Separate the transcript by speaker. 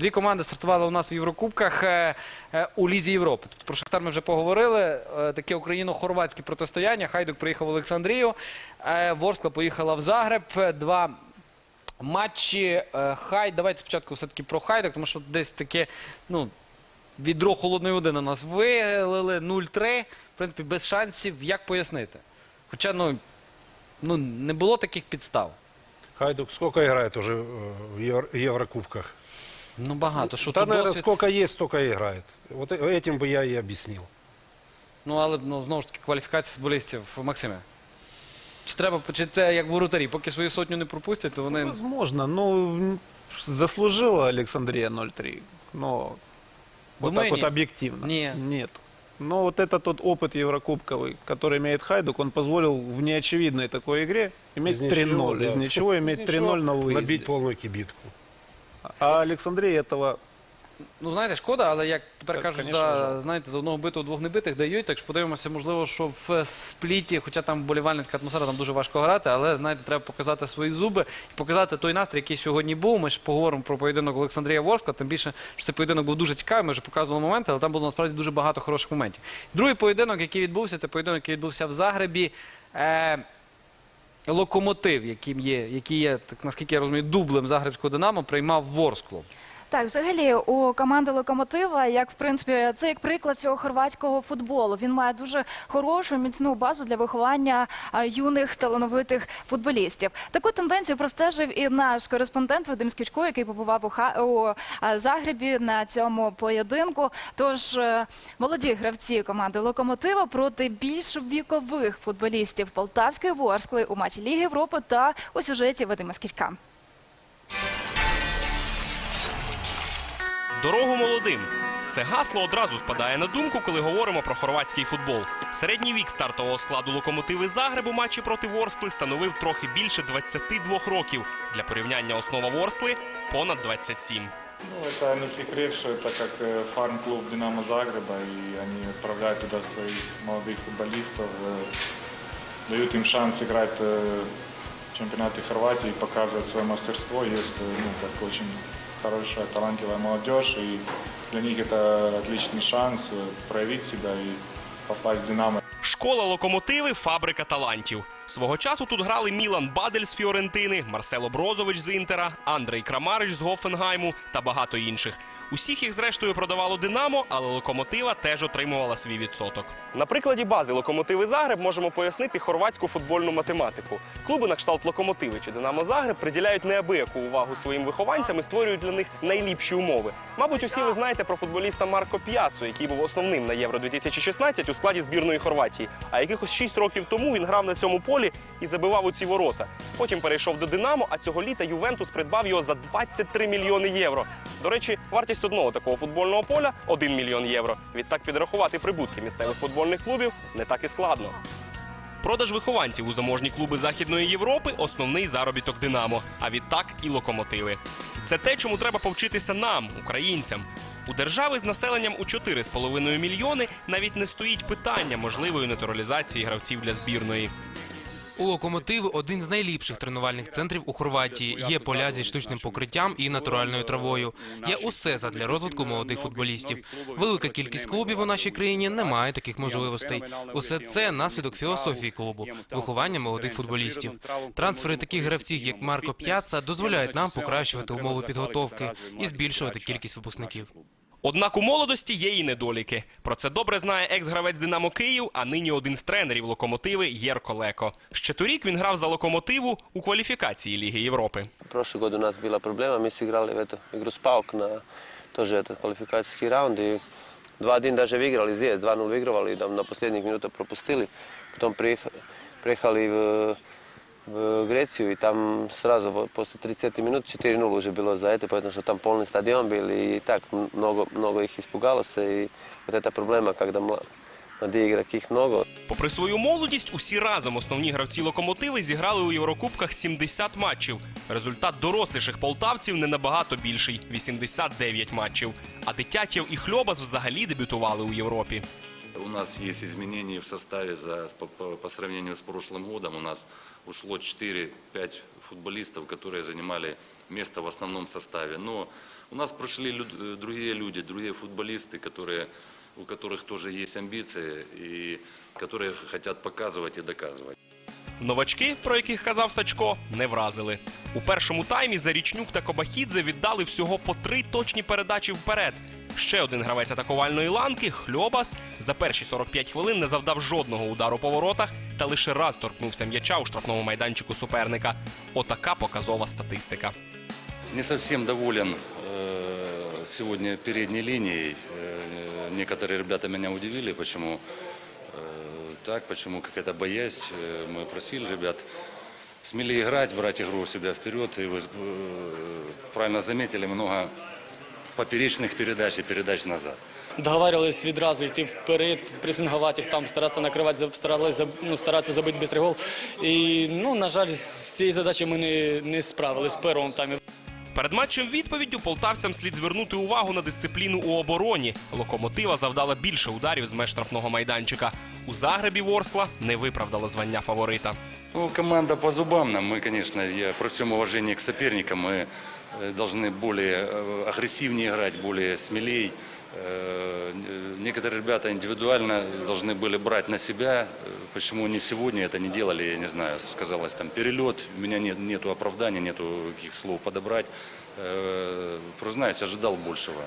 Speaker 1: Дві команди стартували у нас в Єврокубках е, е, у Лізі Європи. Тут про Шахтар ми вже поговорили. Е, Таке україно-хорватське протистояння. Хайдук приїхав в Олександрію. Ворскла поїхала в Загреб. Два матчі. Хай, давайте спочатку все-таки про Хайдук, тому що десь таке, ну, відро холодної води на нас вилили 0-3. В принципі, без шансів. Як пояснити? Хоча, ну, ну не було таких підстав.
Speaker 2: Хайдук сколько играет уже э, в Еврокубках?
Speaker 1: Ну, багато. Що
Speaker 2: Да,
Speaker 1: тут
Speaker 2: наверное,
Speaker 1: досвід.
Speaker 2: сколько есть, столько и играет. Вот э- этим бы я и объяснил.
Speaker 1: Ну, але ну, знову ж таки, кваліфікація футболістів Максиме. Чи треба, чи це як воротарі, поки свою сотню не пропустять, то вони.
Speaker 3: Возможно, ну, м, заслужила Александрия 0-3, но вот
Speaker 1: Думаю,
Speaker 3: так вот
Speaker 1: нет.
Speaker 3: объективно.
Speaker 1: Не.
Speaker 3: Нет. Но вот это тот опыт еврокубковый, который имеет Хайдук, он позволил в неочевидной такой игре иметь
Speaker 2: Из ничего,
Speaker 3: 3-0.
Speaker 2: да.
Speaker 3: Из ничего иметь
Speaker 2: Из
Speaker 3: 3-0
Speaker 2: ничего
Speaker 3: на выезде.
Speaker 2: Набить полную кибитку.
Speaker 3: А Александрия этого
Speaker 1: Ну, знаєте, шкода, але як тепер
Speaker 3: Так,
Speaker 1: кажуть,
Speaker 3: конечно,
Speaker 1: за, знаєте, за одного битого двох небитих дають. Так що подивимося, можливо, що в спліті, хоча там вболівальницька атмосфера, там дуже важко грати, але знаєте, треба показати свої зуби і показати той настрій, який сьогодні був. Ми ж поговоримо про поєдинок Олександрія Ворскла. Тим більше, що цей поєдинок був дуже цікавий. Ми вже показували моменти, але там було насправді дуже багато хороших моментів. Другий поєдинок, який відбувся, це поєдинок, який відбувся в Загребі. Е, Локомотив, яким є, який є, так наскільки я розумію, дублем Загребського Динамо, приймав Ворсклу.
Speaker 4: Так, взагалі у команди локомотива, як в принципі, це як приклад цього хорватського футболу. Він має дуже хорошу міцну базу для виховання юних талановитих футболістів. Таку тенденцію простежив і наш кореспондент Вадим Скічко, який побував у, Ха... Загребі на цьому поєдинку. Тож е, молоді гравці команди локомотива проти більш вікових футболістів Полтавської Ворскли у матчі Ліги Європи та у сюжеті Вадима Скічка.
Speaker 5: Дорогу молодим. Це гасло одразу спадає на думку, коли говоримо про хорватський футбол. Середній вік стартового складу локомотиви Загребу матчі проти Ворскли становив трохи більше 22 років. Для порівняння основа Ворскли понад 27.
Speaker 6: Ну, это не секрет, что это как э, фарм-клуб «Динамо Загреба», и они отправляют туда своих молодых футболистов, э, дают им шанс играть э, в чемпионате Хорватии, показывать свое мастерство. Есть э, ну, как очень хорошая, талантливая молодежь, и для них это отличный шанс э, проявить себя и попасть в «Динамо».
Speaker 5: Школа локомотиви фабрика талантів. Свого часу тут грали Мілан Бадель з Фіорентини, Марсело Брозович з Інтера, Андрей Крамарич з Гофенгайму та багато інших. Усіх їх зрештою продавало Динамо, але локомотива теж отримувала свій відсоток. На прикладі бази локомотиви Загреб можемо пояснити хорватську футбольну математику. Клуби на кшталт локомотиви чи Динамо Загреб приділяють неабияку увагу своїм вихованцям і створюють для них найліпші умови. Мабуть, усі ви знаєте про футболіста Марко П'яцу, який був основним на Євро 2016 у складі збірної Хорватії. А якихось 6 років тому він грав на цьому полі і забивав у ці ворота. Потім перейшов до Динамо, а цього літа Ювентус придбав його за 23 мільйони євро. До речі, вартість одного такого футбольного поля 1 мільйон євро. Відтак підрахувати прибутки місцевих футбольних клубів не так і складно. Продаж вихованців у заможні клуби Західної Європи основний заробіток Динамо, а відтак і локомотиви. Це те, чому треба повчитися нам, українцям. У держави з населенням у 4,5 мільйони навіть не стоїть питання можливої натуралізації гравців для збірної.
Speaker 7: У локомотиви один з найліпших тренувальних центрів у Хорватії. Є поля зі штучним покриттям і натуральною травою. Є усе задля розвитку молодих футболістів. Велика кількість клубів у нашій країні не має таких можливостей. Усе це наслідок філософії клубу, виховання молодих футболістів. Трансфери таких гравців, як Марко П'яца, дозволяють нам покращувати умови підготовки і збільшувати кількість випускників.
Speaker 5: Однак у молодості є і недоліки. Про це добре знає екс-гравець Динамо Київ, а нині один з тренерів локомотиви Єрко Леко. Ще торік він грав за локомотиву у кваліфікації Ліги Європи.
Speaker 8: Prošle godine u nas bila problema, mi smo igrali eto, igru Spauk na тоже этот квалификаcijski раунд и 2-1 даже выиграли здесь, 2-0 выигрывали и там на последних минутах пропустили. Потом приехали, приехали в, в Грецию и там сразу вот после 30 минут 4-0 уже было за это, потому что там полный стадион был и так много, много их испугалось. И вот эта проблема, когда мла- молодые игроки их много,
Speaker 5: Попри свою молодість, усі разом основні гравці локомотиви зіграли у Єврокубках 70 матчів. Результат доросліших полтавців не набагато більший 89 матчів. А дитятєв і хльобас взагалі дебютували у Європі.
Speaker 9: У нас есть изменения в составе за, по, по- по сравнению с прошлым годом. У нас ушло 4-5 футболистов, которые занимали место в основном составе. Но у нас прошли лю- э, другие люди, другие футболисты, которые, у которых тоже есть амбиции и которые хотят показывать и доказывать.
Speaker 5: Новачки, про яких казав Сачко, не вразили. У першому таймі Зарічнюк та Кобахідзе віддали всього по три точні передачі вперед. Ще один гравець атакувальної ланки Хльобас за перші 45 хвилин не завдав жодного удару по воротах та лише раз торкнувся м'яча у штрафному майданчику суперника. Отака показова статистика.
Speaker 9: Не совсем доволен э, сегодня передней линией. Э, некоторые ребята меня удивили, почему э, так, почему какая-то боязнь. Э, мы просили ребят смелее играть, брать игру у себя вперед. И вы э, правильно заметили, много поперечных передач и передач назад.
Speaker 10: Договарювалися відразу йти вперед, пресингувати їх там, старатися накривати, заб- старались, заб- ну, старатися забити швидкий гол. І, ну, на жаль, з цією задачею ми не, не справились в першому таймі.
Speaker 5: Перед матчем відповіддю полтавцям слід звернути увагу на дисципліну у обороні. Локомотива завдала більше ударів з меж штрафного майданчика. У Загребі Ворскла не виправдала звання фаворита.
Speaker 9: Ну, команда по зубам нам. Мы, конечно, я, при всем уважении к соперникам, мы э, должны более э, агрессивнее играть, более смелей. Э, Некоторые ребята индивидуально должны были брать на себя. Э, Почему они сегодня это не делали, я не знаю. Сказалось там перелет, у меня нет, нету оправдания, нету каких слов подобрать. Э, Признаюсь, ожидал большего.